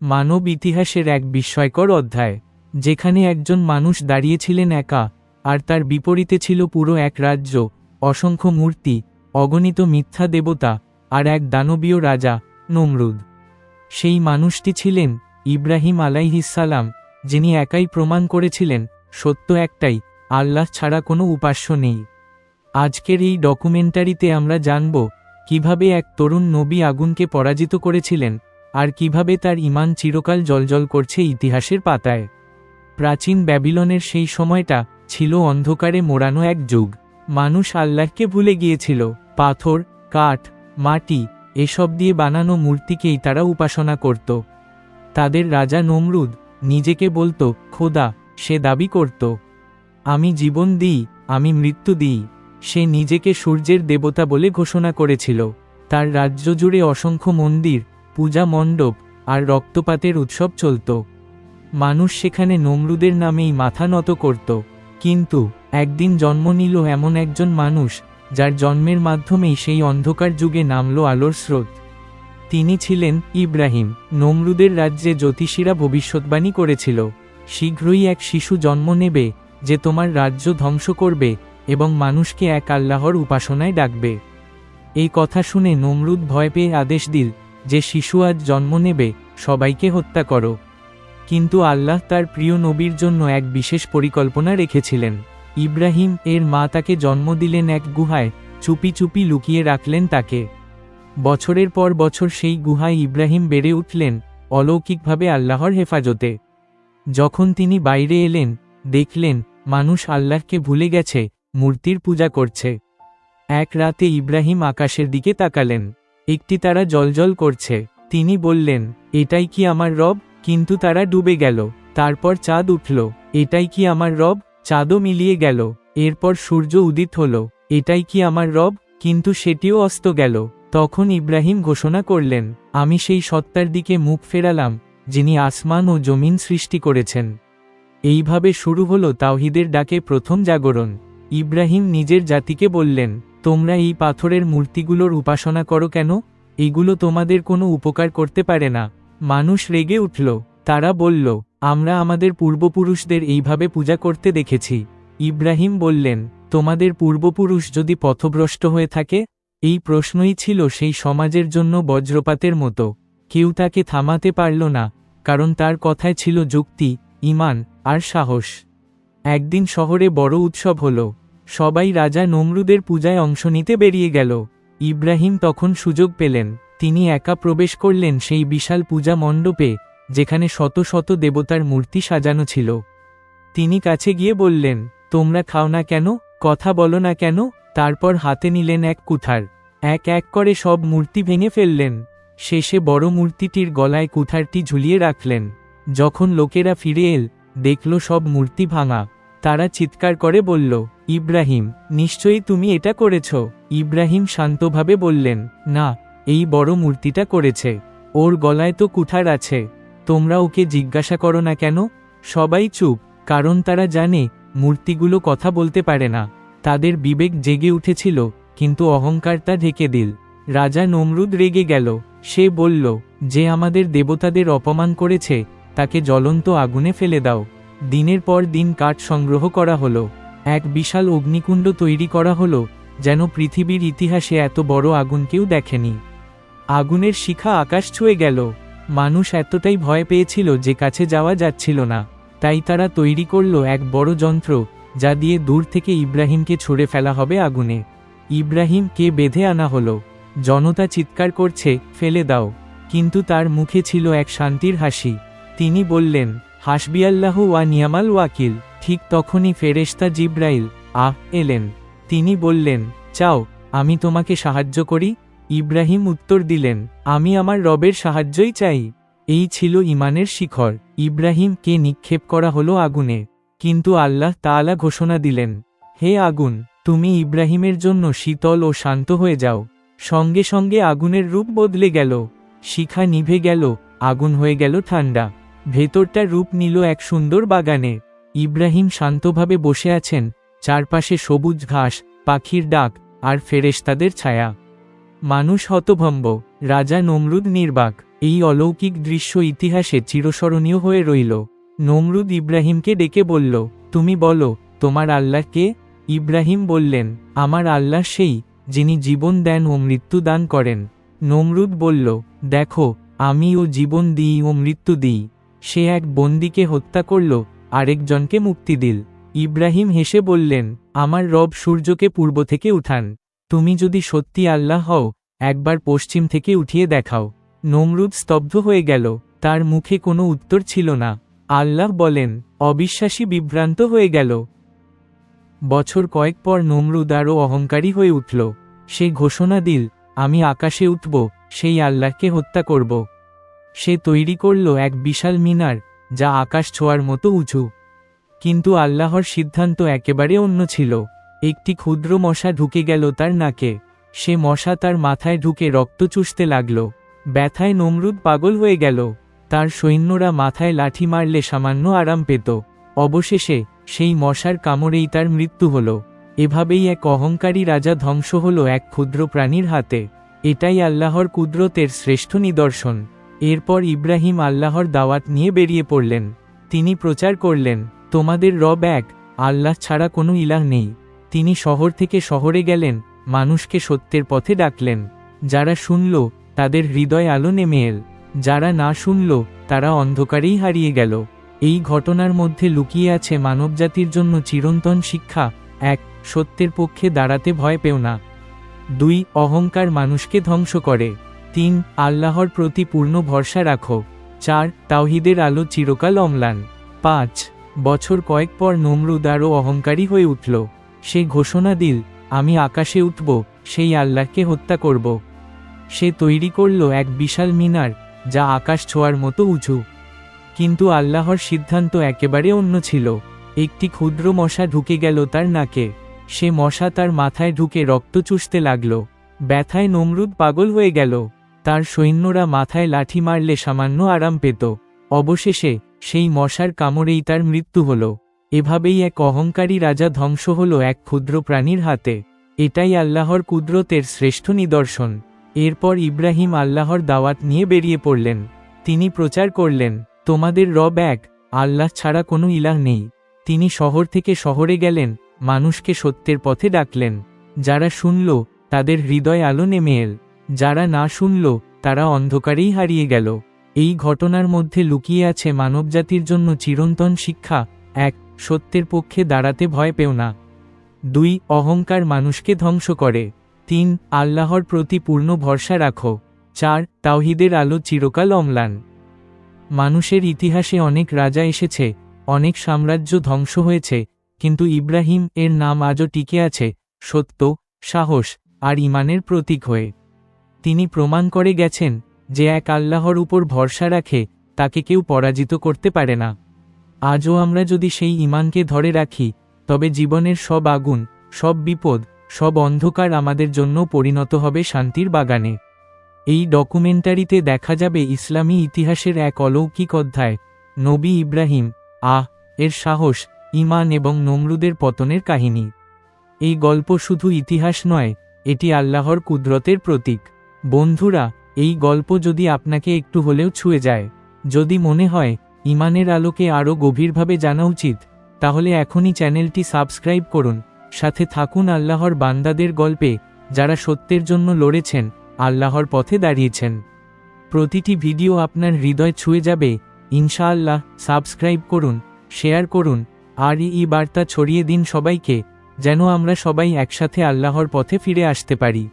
মানব ইতিহাসের এক বিস্ময়কর অধ্যায়, যেখানে একজন মানুষ দাঁড়িয়েছিলেন একা, আর তার বিপরীতে ছিল পুরো এক রাজ্য, অসংখ্য মূর্তি, অগণিত মিথ্যা দেবতা, আর এক দানবীয় রাজা, নমরুদ। সেই মানুষটি ছিলেন ইব্রাহিম আলাইহিসালাম যিনি একাই প্রমাণ করেছিলেন, সত্য একটাই, আল্লাহ ছাড়া কোনো উপাস্য নেই। আজকের এই ডকুমেন্টারিতে আমরা জানব, কীভাবে এক তরুণ নবী আগুনকে পরাজিত করেছিলেন আর কীভাবে তার ইমান চিরকাল জলজল করছে ইতিহাসের পাতায়। প্রাচীন ব্যাবিলনের সেই সময়টা ছিল অন্ধকারে মোড়ানো এক যুগ। মানুষ আল্লাহকে ভুলে গিয়েছিল। পাথর, কাঠ, মাটি, এসব দিয়ে বানানো মূর্তিকেই তারা উপাসনা করত। তাদের রাজা নমরুদ নিজেকে বলতো, খোদা, সে দাবি করত, আমি জীবন দিই, আমি মৃত্যু দিই। সে নিজেকে সূর্যের দেবতা বলে ঘোষণা করেছিল। তার রাজ্য জুড়ে অসংখ্য মন্দির পূজা মণ্ডপ আর রক্তপাতের উৎসব চলত। মানুষ সেখানে নমরুদের নামেই মাথা নত করত। কিন্তু একদিন জন্ম নিল এমন একজন মানুষ, যার জন্মের মাধ্যমেই সেই অন্ধকার যুগে নামল আলোর স্রোত। তিনি ছিলেন ইব্রাহিম, নমরুদের রাজ্যে জ্যোতিষীরা ভবিষ্যৎবাণী করেছিল। শীঘ্রই এক শিশু জন্ম নেবে, যে তোমার রাজ্য ধ্বংস করবে এবং মানুষকে এক আল্লাহর উপাসনায় ডাকবে। এই কথা শুনে নমরুদ ভয় পেয়ে আদেশ দিল যে শিশু আজ জন্ম নেবে, সবাইকে হত্যা করো। কিন্তু আল্লাহ তার প্রিয় নবীর জন্য এক বিশেষ পরিকল্পনা রেখেছিলেন। ইব্রাহিম এর মা তাকে জন্ম দিলেন এক গুহায়, চুপি চুপি লুকিয়ে রাখলেন তাকে। বছরের পর বছর সেই গুহায় ইব্রাহিম বেড়ে উঠলেন, অলৌকিকভাবে আল্লাহর হেফাজতে। যখন তিনি বাইরে এলেন, দেখলেন, মানুষ আল্লাহকে ভুলে গেছে, মূর্তির পূজা করছে। এক রাতে ইব্রাহিম আকাশের দিকে তাকালেন। একটি তারা জলজল করছে। তিনি বললেন, এটাই কি আমার রব? কিন্তু তারা ডুবে গেল। তারপর চাঁদ উঠল। এটাই কি আমার রব? চাঁদও মিলিয়ে গেল। এরপর সূর্য উদিত হল। এটাই কি আমার রব? কিন্তু সেটিও অস্ত গেল। তখন ইব্রাহিম ঘোষণা করলেন, আমি সেই সত্তার দিকে মুখ ফেরালাম, যিনি আসমান ও জমিন সৃষ্টি করেছেন। এইভাবে শুরু হল তাওহিদের ডাকে প্রথম জাগরণ। ইব্রাহিম নিজের জাতিকে বললেন তোমরা এই পাথরের মূর্তিগুলোর উপাসনা করো কেন? এগুলো তোমাদের কোনো উপকার করতে পারে না। মানুষ রেগে উঠল। তারা বলল, আমরা আমাদের পূর্বপুরুষদের এইভাবে পূজা করতে দেখেছি। ইব্রাহিম বললেন, তোমাদের পূর্বপুরুষ যদি পথভ্রষ্ট হয়ে থাকে? এই প্রশ্নই ছিল সেই সমাজের জন্য বজ্রপাতের মতো। কেউ তাকে থামাতে পারল না, কারণ তার কথায় ছিল যুক্তি, ইমান, আর সাহস। একদিন শহরে বড় উৎসব হল। সবাই রাজা নমরুদের পূজায় অংশ নিতে বেরিয়ে গেল। ইব্রাহিম তখন সুযোগ পেলেন। তিনি একা প্রবেশ করলেন সেই বিশাল পূজা মণ্ডপে, যেখানে শত শত দেবতার মূর্তি সাজানো ছিল। তিনি কাছে গিয়ে বললেন, তোমরা খাও না কেন? কথা বলো না কেন? তারপর হাতে নিলেন এক কুঠার। এক এক করে সব মূর্তি ভেঙে ফেললেন। শেষে বড় মূর্তিটির গলায় কুঠারটি ঝুলিয়ে রাখলেন। যখন লোকেরা ফিরে এল, দেখল সব মূর্তি ভাঙা। তারা চিৎকার করে বলল, ইব্রাহিম, নিশ্চয়ই তুমি এটা করেছ? ইব্রাহিম শান্তভাবে বললেন, না, এই বড় মূর্তিটা করেছে। ওর গলায় তো কুঠার আছে। তোমরা ওকে জিজ্ঞাসা করো না কেন? সবাই চুপ, কারণ তারা জানে, মূর্তিগুলো কথা বলতে পারে না। তাদের বিবেক জেগে উঠেছিল, কিন্তু অহংকার তা ঢেকে দিল। রাজা নমরুদ রেগে গেল। সে বলল, যে আমাদের দেবতাদের অপমান করেছে, তাকে জ্বলন্ত আগুনে ফেলে দাও। দিনের পর দিন কাঠ সংগ্রহ করা হলো। এক বিশাল অগ্নিকুণ্ড তৈরি করা হলো, যেন পৃথিবীর ইতিহাসে এত বড় আগুন কেউ দেখেনি। আগুনের শিখা আকাশ ছুঁয়ে গেল। মানুষ এতটাই ভয় পেয়েছিল যে কাছে যাওয়া যাচ্ছিল না। তাই তারা তৈরি করল এক বড় যন্ত্র, যা দিয়ে দূর থেকে ইব্রাহিমকে ছুড়ে ফেলা হবে আগুনে। ইব্রাহিমকে বেঁধে আনা হলো। জনতা চিৎকার করছে, ফেলে দাও। কিন্তু তার মুখে ছিল এক শান্তির হাসি। তিনি বললেন হাসবিয়াল্লাহ ওয়া নিয়ামাল ওয়াকিল। ঠিক তখনই ফেরেশতা জিব্রাইল, আহ, এলেন। তিনি বললেন, চাও, আমি তোমাকে সাহায্য করি। ইব্রাহিম উত্তর দিলেন, আমি আমার রবের সাহায্যই চাই। এই ছিল ইমানের শিখর। ইব্রাহিমকে নিক্ষেপ করা হলো আগুনে। কিন্তু আল্লাহ তাআলা ঘোষণা দিলেন, হে আগুন, তুমি ইব্রাহিমের জন্য শীতল ও শান্ত হয়ে যাও। সঙ্গে সঙ্গে আগুনের রূপ বদলে গেল। শিখা নিভে গেল, আগুন হয়ে গেল ঠান্ডা ভেতরটা রূপ নিল এক সুন্দর বাগানে। ইব্রাহিম শান্তভাবে বসে আছেন, চারপাশে সবুজ ঘাস, পাখির ডাক, আর ফেরেশতাদের ছায়া। মানুষ হতভম্ব, রাজা নমরুদ নির্বাক। এই অলৌকিক দৃশ্য ইতিহাসে চিরস্মরণীয় হয়ে রইল। নমরুদ ইব্রাহিমকে ডেকে বলল, তুমি বলো, তোমার আল্লাহ কে? ইব্রাহিম বললেন, আমার আল্লাহ সেই, যিনি জীবন দেন ও মৃত্যু দান করেন। নমরুদ বলল, দেখো আমি ও জীবন দিই ও মৃত্যু দিই। সে এক বন্দিকে হত্যা করল, আরেকজনকে মুক্তি দিল। ইব্রাহিম হেসে বললেন, আমার রব সূর্যকে পূর্ব থেকে উঠান। তুমি যদি সত্যি আল্লাহ হও, একবার পশ্চিম থেকে উঠিয়ে দেখাও। নমরুদ স্তব্ধ হয়ে গেল, তার মুখে কোনো উত্তর ছিল না। আল্লাহ বলেন, অবিশ্বাসী বিভ্রান্ত হয়ে গেল। বছর কয়েক পর নমরুদ আরও অহংকারী হয়ে উঠল। সে ঘোষণা দিল, আমি আকাশে উঠব, সেই আল্লাহকে হত্যা করব। সে তৈরি করল এক বিশাল মিনার, যা আকাশ ছোঁয়ার মতো উঁচু। কিন্তু আল্লাহর সিদ্ধান্ত একেবারে অন্য ছিল। একটি ক্ষুদ্র মশা ঢুকে গেল তার নাকে। সে মশা তার মাথায় ঢুকে রক্ত চুষতে লাগল। ব্যথায় নমরুদ পাগল হয়ে গেল। তার সৈন্যরা মাথায় লাঠি মারলে সামান্য আরাম পেত। অবশেষে, সেই মশার কামড়েই তার মৃত্যু হল। এভাবেই এক অহংকারী রাজা ধ্বংস হল এক ক্ষুদ্র প্রাণীর হাতে। এটাই আল্লাহর কুদরতের শ্রেষ্ঠ নিদর্শন। এরপর ইব্রাহিম আল্লাহর দাওয়াত নিয়ে বেরিয়ে পড়লেন। তিনি প্রচার করলেন, তোমাদের রব এক, আল্লাহ ছাড়া কোনো ইলাহ নেই। তিনি শহর থেকে শহরে গেলেন, মানুষকে সত্যের পথে ডাকলেন। যারা শুনল, তাদের হৃদয় আলো নেমে এল। যারা না শুনল, তারা অন্ধকারেই হারিয়ে গেল। এই ঘটনার মধ্যে লুকিয়ে আছে মানবজাতির জন্য চিরন্তন শিক্ষা। এক, সত্যের পক্ষে দাঁড়াতে ভয় পেও না। দুই, অহংকার মানুষকে ধ্বংস করে। তিন, আল্লাহর প্রতি পূর্ণ ভরসা রাখো। চার, তাওহিদের আলো চিরকাল অম্লান। পাঁচ, বছর কয়েক পর নমরুদ আরও অহংকারী হয়ে উঠল। সে ঘোষণা দিল, আমি আকাশে উঠব, সেই আল্লাহকে হত্যা করব। সে তৈরি করল এক বিশাল মিনার, যা আকাশ ছোঁয়ার মতো উঁচু। কিন্তু আল্লাহর সিদ্ধান্ত একেবারে অন্য ছিল। একটি ক্ষুদ্র মশা ঢুকে গেল তার নাকে। সে মশা তার মাথায় ঢুকে রক্ত চুষতে লাগল। ব্যথায় নমরুদ পাগল হয়ে গেল। তার সৈন্যরা মাথায় লাঠি মারলে সামান্য আরাম পেত। অবশেষে, সেই মশার কামড়েই তার মৃত্যু হল। এভাবেই এক অহংকারী রাজা ধ্বংস হল এক ক্ষুদ্র প্রাণীর হাতে। এটাই আল্লাহর কুদরতের শ্রেষ্ঠ নিদর্শন। এরপর ইব্রাহিম আল্লাহর দাওয়াত নিয়ে বেরিয়ে পড়লেন। তিনি প্রচার করলেন, তোমাদের রব এক, আল্লাহ ছাড়া কোনো ইলাহ নেই। তিনি শহর থেকে শহরে গেলেন, মানুষকে সত্যের পথে ডাকলেন। যারা শুনল, তাদের হৃদয় আলো নেমে এল। যারা না শুনল, তারা অন্ধকারেই হারিয়ে গেল। এই ঘটনার মধ্যে লুকিয়ে আছে মানবজাতির জন্য চিরন্তন শিক্ষা। এক, সত্যের পক্ষে দাঁড়াতে ভয় পেও না। দুই, অহংকার মানুষকে ধ্বংস করে। তিন, আল্লাহর প্রতি পূর্ণ ভরসা রাখো। চার, তাওহিদের আলো চিরকাল অম্লান। মানুষের ইতিহাসে অনেক রাজা এসেছে, অনেক সাম্রাজ্য ধ্বংস হয়েছে, কিন্তু ইব্রাহিম এর নাম আজও টিকে আছে, সত্য, সাহস, আর ইমানের প্রতীক হয়ে। তিনি প্রমাণ করে গেছেন যে এক আল্লাহর উপর ভরসা রাখে, তাকে কেউ পরাজিত করতে পারে না। আজও আমরা যদি সেই ইমানকে ধরে রাখি, তবে জীবনের সব আগুন, সব বিপদ, সব অন্ধকার আমাদের জন্য পরিণত হবে শান্তির বাগানে। এই ডকুমেন্টারিতে দেখা যাবে ইসলামী ইতিহাসের এক অলৌকিক অধ্যায়, নবী ইব্রাহিম, আহ, এর সাহস ইমান এবং নমরুদের পতনের কাহিনী। এই গল্প শুধু ইতিহাস নয়, এটি আল্লাহর কুদরতের প্রতীক। বন্ধুরা, এই গল্প যদি আপনাকে একটু হলেও ছুঁয়ে যায়। যদি মনে হয়, ইমানের আলোকে আরও গভীরভাবে জানা উচিত, তাহলে এখনই চ্যানেলটি সাবস্ক্রাইব করুন। সাথে থাকুন আল্লাহর বান্দাদের গল্পে, যারা সত্যের জন্য লড়েছেন, আল্লাহর পথে দাঁড়িয়েছেন। প্রতিটি ভিডিও আপনার হৃদয় ছুঁয়ে যাবে। ইনশাআল্লাহ, সাবস্ক্রাইব করুন, শেয়ার করুন। আর ই বার্তা ছড়িয়ে দিন সবাইকে, যেন আমরা সবাই একসাথে আল্লাহর পথে ফিরে আসতে পারি।